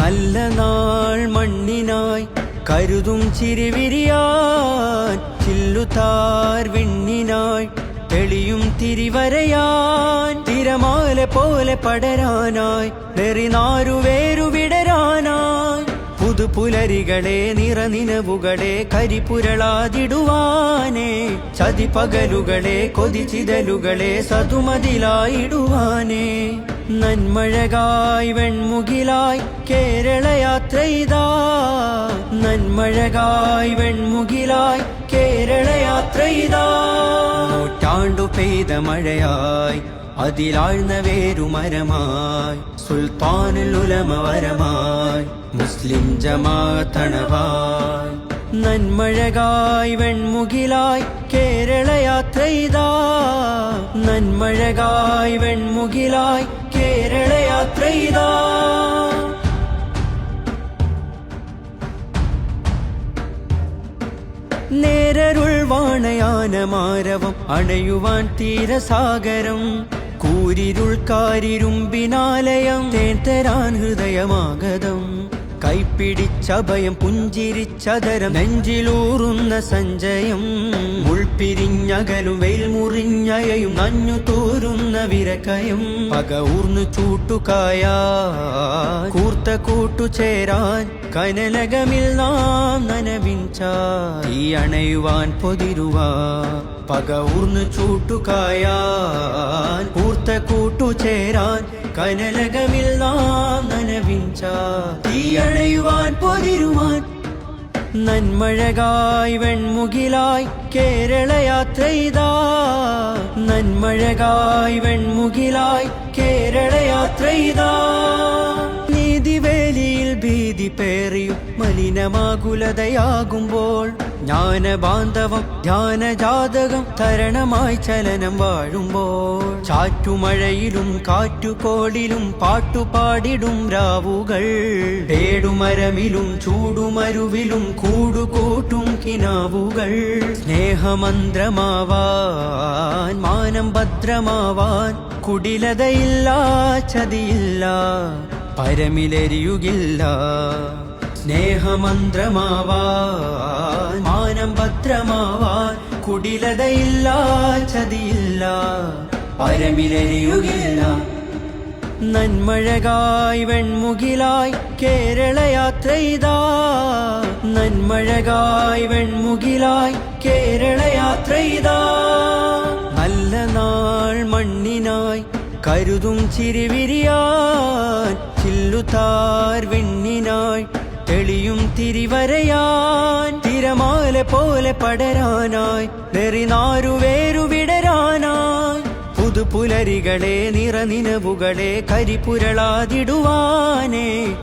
നല്ല നാൾ മണ്ണിനായി കരുതും ചിരിവിരിയാൻ ചില്ലുതാർ വിണ്ണിനായി തെളിയും തിരിവരയാൻ തിരമാല പോലെ പടരാനായി നെറിനാരുവേരുവിടരാനായി വേരു വിടരാനായി പുതുപുലരികളെ നിറനിനവുകളെ കരിപുരളാതിടുവാനേ ചതിപകലുകളെ കൊതിച്ചിതലുകളെ സതുമതിലായിടുവാനേ നന്മഴകായി വെൺമുകിലായി കേരള യാത്ര നന്മഴകായ് വെൺമുകിലായി കേരള യാത്ര ഇതാ നൂറ്റാണ്ടു പെയ്ത മഴയായി അതിലാഴ്ന്ന വേരുമരമായി സുൽത്താനുൽ ഉലമവരമായി മുസ്ലിം ജമാതണവായി നന്മഴകായ് വെൺമുകിലായി കേരള യാത്ര നന്മഴകായ് വെൺമുകിലായി കേരള നേരരുൾ വാണയാനമാരവം അണയുവാൻ തീരസാഗരം. കൂരിരുൾ കാരിരുമ്പിനാലയം തേൻ തരാൻ ഹൃദയമാഗതം. കൈപ്പിടിച്ചഭയം പുഞ്ചിരിച്ചതരം നെഞ്ചിലൂറുന്ന സഞ്ചയം മുൾപിരിഞ്ഞകലും വെയിൽ മുറിഞ്ഞയയും നഞ്ഞു തോരുന്ന വിരക്കയും പക ഊർന്നു ചൂട്ടുകായ കൂർത്ത കൂട്ടുചേരാൻ കനലകമിൽ നാം നനവിഞ്ച ഈ അണയുവാൻ പൊതിരുവാ പക ഊർന്നു ചൂട്ടുകായാൻ കൂർത്ത കൂട്ടുചേരാൻ കനലകമിൽ നാം നനവിഞ്ച തീ അണയുവാൻ പൊതിരുവാൻ. നന്മഴകായി വെൺമുകിലായി കേരള ഇതാ. നന്മഴകായി വെൺമുകിലായി കേരള നീതിവേലിയിൽ ഭീതി പേറിയും മലിനമാകുലതയാകുമ്പോൾ ജ്ഞാനബാന്ധവം ധ്യാനജാതകം തരണമായി ചലനം വാഴുമ്പോൾ ചാറ്റുമഴയിലും കാറ്റുകോളിലും പാട്ടുപാടിടും രാവുകൾ. പേടുമരമിലും ചൂടുമരുവിലും കൂടുകൂട്ടും കിനാവുകൾ. സ്നേഹമന്ത്രമാവാൻ മാനം ഭദ്രമാവാൻ കുടിലതയില്ല ചതിയില്ല പരമിലെരിയുകില്ല. സ്നേഹമന്ത്രമാവാൻ മാനം ഭദ്രമാവാൻ കുടിലതയില്ല ചതിയില്ല. പരമിലെരിയുകില്ല. നന്മഴകായി വെൺമുകിലായി കേരള യാത്ര ഇതാ നന്മഴകായി വെൺമുകിലായി കേരള യാത്ര ഇതാ നല്ല നാൾ മണ്ണിനായി കരുതും ചിരിവിരിയാൻ ചില്ലുതാർ വിണ്ണിനായി തെളിയും തിരിവരയാൻ തിരമാല പോലെ പടരാനായി നെറിനാരു വേരു വിടരാനായി പുതുപുലരികളെ നിറനിനവുകളെ കരിപുരളാതിടുവാനേ